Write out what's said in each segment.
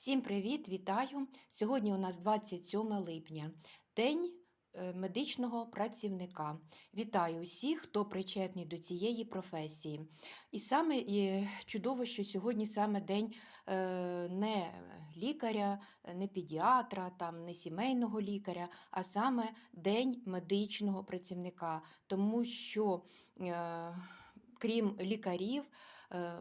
Всім привіт, вітаю! Сьогодні у нас 27 липня, День е, медичного працівника. Вітаю усіх, хто причетний до цієї професії. І саме е, чудово, що сьогодні саме день е, не лікаря, не педіатра, там, не сімейного лікаря, а саме День медичного працівника, тому що. е, Крім лікарів,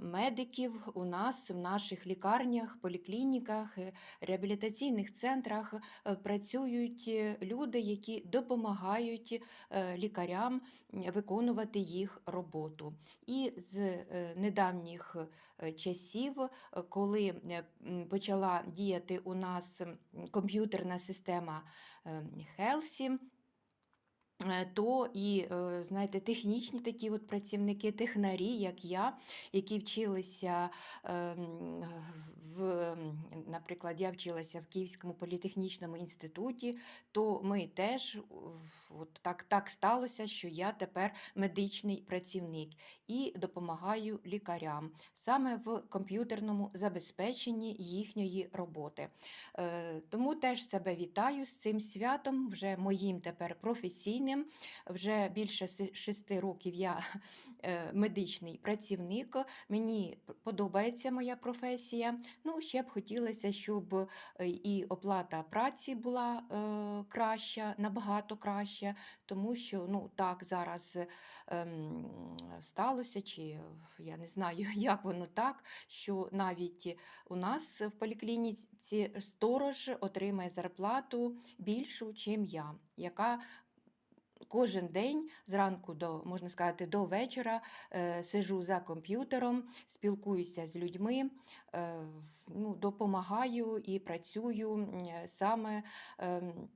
медиків, у нас в наших лікарнях, поліклініках, е, реабілітаційних центрах е, працюють е, люди, які допомагають е, лікарям виконувати їх роботу. І з е, недавніх е, часів, е, коли е, почала діяти у нас комп'ютерна система е, Хелсі, Е, то і, е, знаєте, технічні такі от працівники, технарі, як я, які вчилися, ем, в, наприклад, я вчилася в Київському політехнічному інституті, то ми теж от так, так сталося, що я тепер медичний працівник і допомагаю лікарям саме в комп'ютерному забезпеченні їхньої роботи. Е, Тому теж себе вітаю з цим святом, вже моїм тепер професійним. Вже більше шести років я е, медичний працівник. Мені подобається моя професія. Ну, ще б хотілося, щоб е, і оплата праці була е, краща, набагато краща, тому що ну, так зараз ем, сталося, чи я не знаю, як воно так, що навіть у нас в поліклініці сторож отримає зарплату більшу, чим я, яка Кожен день зранку до, можна сказати, до вечора е, сижу за комп'ютером, спілкуюся з людьми, е, ну, допомагаю і працюю саме ем,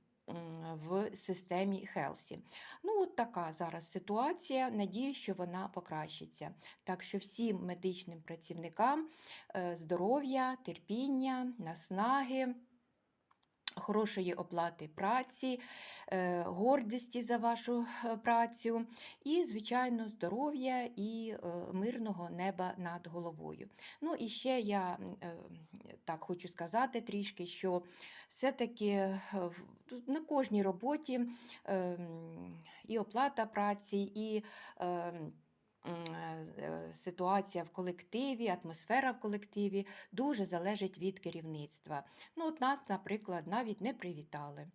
в системі Хелсі. Ну, от така зараз ситуація. Надію, що вона покращиться. Так що всім медичним працівникам е, здоров'я, терпіння, наснаги хорошої оплати праці, е, гордості за вашу е, працю і, звичайно, здоров'я і е, мирного неба над головою. Ну і ще я так хочу сказати трішки, що все-таки на кожній роботі е, і оплата праці, і е, м, е, е, Ситуація в колективі, атмосфера в колективі дуже залежить від керівництва. Ну, от нас, наприклад, навіть не привітали.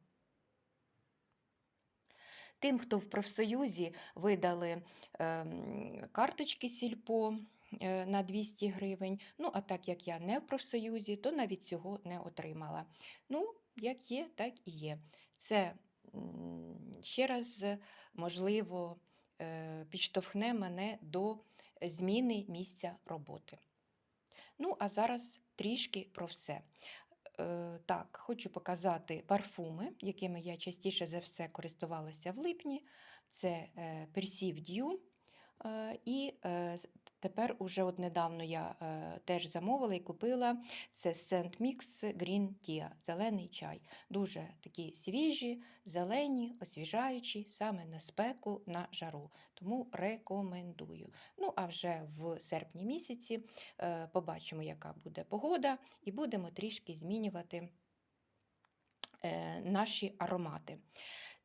Тим, хто в профсоюзі видали ем, карточки сільпо е, на 200 гривень. Ну, а так як я не в профсоюзі, то навіть цього не отримала. Ну, як є, так і є. Це ще раз, можливо, е, підштовхне мене до зміни місця роботи. Ну, а зараз трішки про все. Е, Так, хочу показати парфуми, якими я частіше за все користувалася в липні. Це е, Perceive Dew. е, І е, тепер уже от недавно я е, теж замовила і купила це Scent Mix Green Tea, зелений чай. Дуже такі свіжі, зелені, освіжаючі, саме на спеку, на жару. Тому рекомендую. Ну, а вже в серпні місяці е, побачимо, яка буде погода, і будемо трішки змінювати е, наші аромати.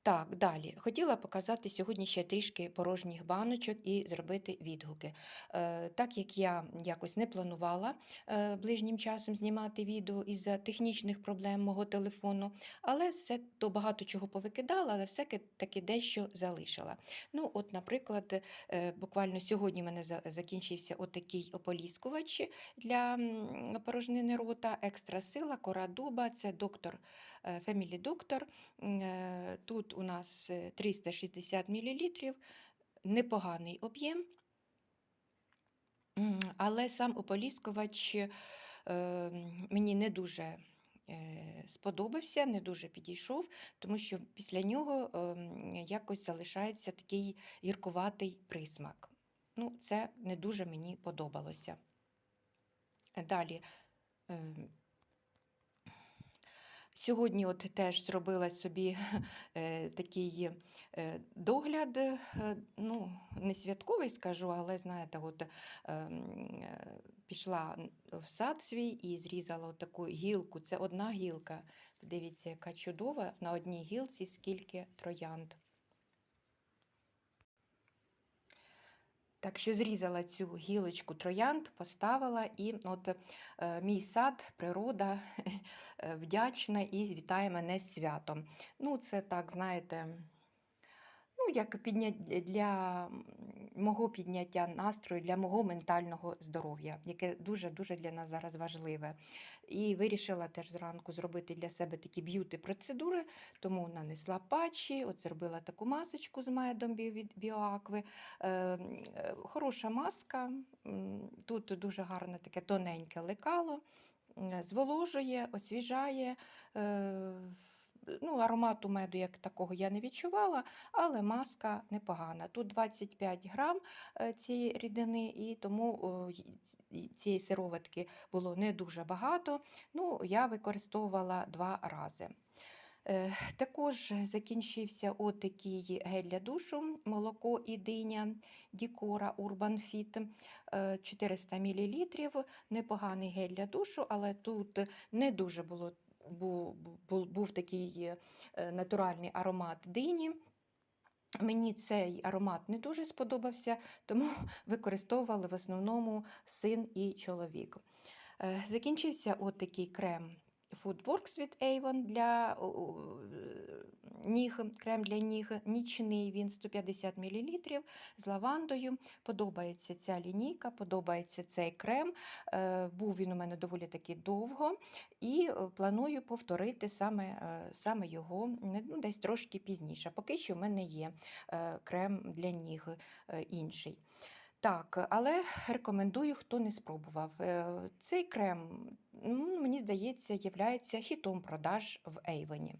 Так, далі. Хотіла показати сьогодні ще трішки порожніх баночок і зробити відгуки. Е, так як я якось не планувала е, ближнім часом знімати відео із-за технічних проблем мого телефону, але все то багато чого повикидала, але все-таки дещо залишила. Ну, от, наприклад, е, буквально сьогодні в мене за- закінчився отакий ополіскувач для порожнини рота, екстра сила, кора дуба, це доктор Family Doctor. Е, Тут у нас е, 360 мл, непоганий об'єм. Але сам ополіскувач е, мені не дуже е, сподобався, не дуже підійшов, тому що після нього ем, якось залишається такий гіркуватий присмак. Ну, це не дуже мені подобалося. Далі. Сьогодні от теж зробила собі е, такий е, догляд, е, ну, не святковий скажу, але знаєте, от, ем, пішла в сад свій і зрізала от таку гілку. Це одна гілка. Дивіться, яка чудова. На одній гілці скільки троянд. Так що зрізала цю гілочку троянд, поставила, і от е, мій сад, природа е, вдячна і вітає мене з святом. Ну, це так, знаєте, ну, як підня... для мого підняття настрою, для мого ментального здоров'я, яке дуже-дуже для нас зараз важливе. І вирішила теж зранку зробити для себе такі б'юти-процедури, тому нанесла патчі, от зробила таку масочку з медом від Біоакви. Е, е, Хороша маска, тут дуже гарне таке тоненьке лекало, зволожує, освіжає. Е, Ну, аромату меду як такого я не відчувала, але маска непогана. Тут 25 грам е, цієї рідини, і тому цієї сироватки було не дуже багато. Ну, я використовувала два рази. Е, Також закінчився отакий гель для душу, молоко і диня Дікора Urban Fit е, 400 мл. Непоганий гель для душу, але тут не дуже було, був, був, був такий е, натуральний аромат дині. Мені цей аромат не дуже сподобався, тому використовували в основному син і чоловік. Е, Закінчився от такий крем Foodworks від Avon для ніг, крем для ніг, нічний він 150 мл з лавандою. Подобається ця лінійка, подобається цей крем. Е, Був він у мене доволі таки довго, і е, планую повторити саме, е, саме його ну, десь трошки пізніше. Поки що в мене є крем для ніг інший. Так, але рекомендую, хто не спробував. Цей крем, мені здається, є хітом продаж в Ейвені.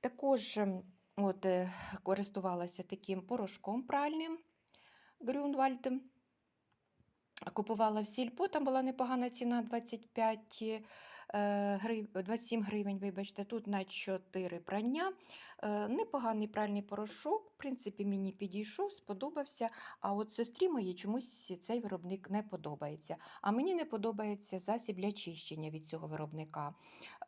Також ем, от, е, користувалася таким порошком пральним Грюнвальд. Купувала в сільпо, там була непогана ціна 25 е, грив... 27 гривень, вибачте, тут на 4 прання. Е, Непоганий пральний порошок, в принципі, мені підійшов, сподобався. А от сестрі моїй чомусь цей виробник не подобається. А мені не подобається засіб для чищення від цього виробника.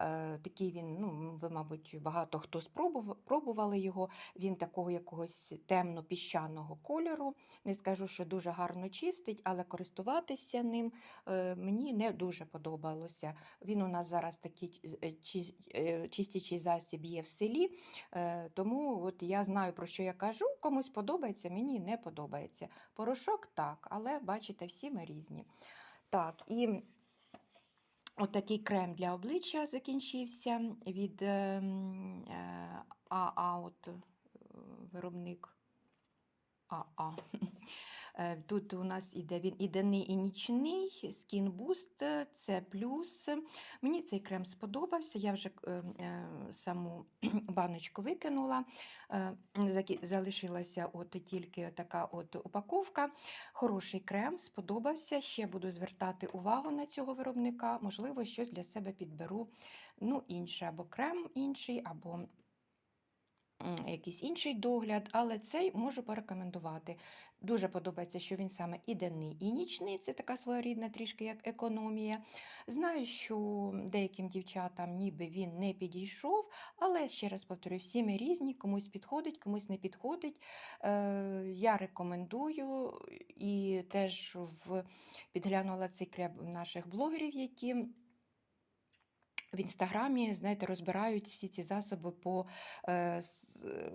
Е, Такий він, ну, ви, мабуть, багато хто спробував, пробували його. Він такого якогось темно-піщаного кольору. Не скажу, що дуже гарно чистить, але користуватися ним е, мені не дуже подобалося. Він у нас зараз такий е, е, чистячий засіб є в селі, е, тому от я знаю, про що я кажу. Комусь подобається, мені не подобається. Порошок так, але бачите, всі ми різні. Так, і отакий крем для обличчя закінчився від ем, АА, от е, виробник. АА. Е, Тут у нас іде він і денний, і нічний, Skin Boost, це плюс. Мені цей крем сподобався, я вже е, е, саму баночку викинула. Залишилася от тільки така от упаковка. Хороший крем, сподобався. Ще буду звертати увагу на цього виробника. Можливо, щось для себе підберу. Ну, інше, або крем інший, або якийсь інший догляд, але цей можу порекомендувати. Дуже подобається, що він саме і денний, і нічний. Це така своєрідна трішки як економія. Знаю, що деяким дівчатам ніби він не підійшов, але ще раз повторюю, всі ми різні, комусь підходить, комусь не підходить. Е, я рекомендую і теж в, підглянула цей крем наших блогерів, які в інстаграмі, знаєте, розбирають всі ці засоби по е, с- е,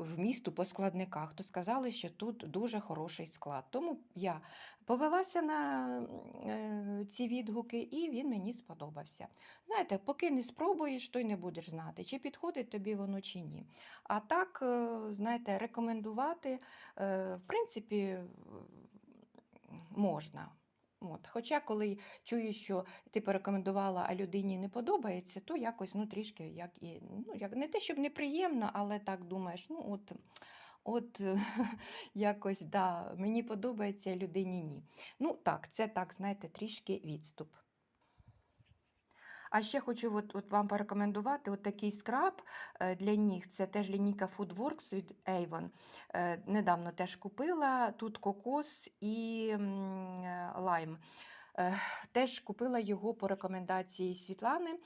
вмісту, по складниках, то сказали, що тут дуже хороший склад. Тому я повелася на е, ці відгуки, і він мені сподобався. Знаєте, поки не спробуєш, то й не будеш знати, чи підходить тобі воно чи ні. А так, е, знаєте, рекомендувати, е, в принципі, можна. От. Хоча, коли чую, що ти порекомендувала, а людині не подобається, то якось ну, трішки як і ну, як, не те, щоб неприємно, але так думаєш, ну от. От якось да, мені подобається, людині ні. Ну так, це так, знаєте, трішки відступ. А ще хочу от, от вам порекомендувати от такий скраб е, для ніг. Це теж лінійка Foodworks від Avon. Е, Недавно теж купила. Тут кокос і е, лайм. Теж купила його по рекомендації Світлани.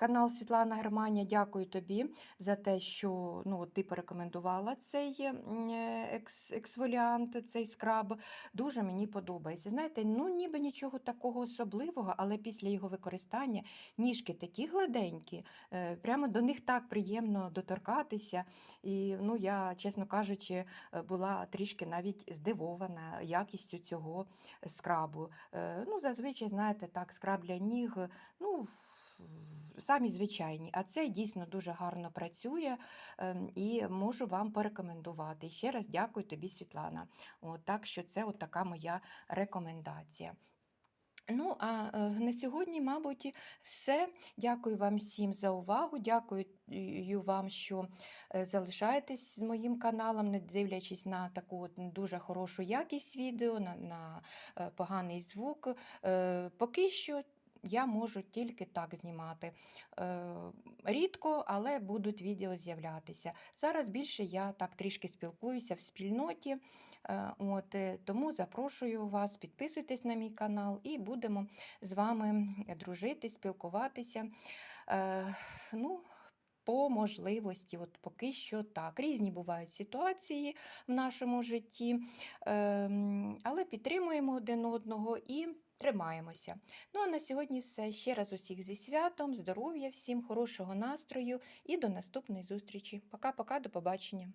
Канал Світлана Германія, дякую тобі за те, що ну, ти порекомендувала цей екс, ексфоліант, цей скраб. Дуже мені подобається. Знаєте, ну ніби нічого такого особливого, але після його використання ніжки такі гладенькі, е, прямо до них так приємно доторкатися. І ну, я, чесно кажучи, е, була трішки навіть здивована якістю цього скрабу. Е, Ну, зазвичай, знаєте, так, скраб для ніг, ну, самі звичайні, а це дійсно дуже гарно працює ем, і можу вам порекомендувати. І ще раз дякую тобі, Світлана. От, так що це от така моя рекомендація. Ну, а е, на сьогодні, мабуть, все. Дякую вам всім за увагу. Дякую вам, що е, залишаєтесь з моїм каналом, не дивлячись на таку дуже хорошу якість відео, на, на е, поганий звук. Поки що. Я можу тільки так знімати. Е, рідко, але будуть відео з'являтися. Зараз більше я так трішки спілкуюся в спільноті. Е, От, е, тому запрошую вас, підписуйтесь на мій канал і будемо з вами дружити, спілкуватися. Ну, по можливості, от поки що так. Різні бувають ситуації в нашому житті, ем, але підтримуємо один одного і тримаємося. Ну а на сьогодні все. Ще раз усіх зі святом, здоров'я, всім хорошого настрою і до наступної зустрічі. Пока-пока, до побачення.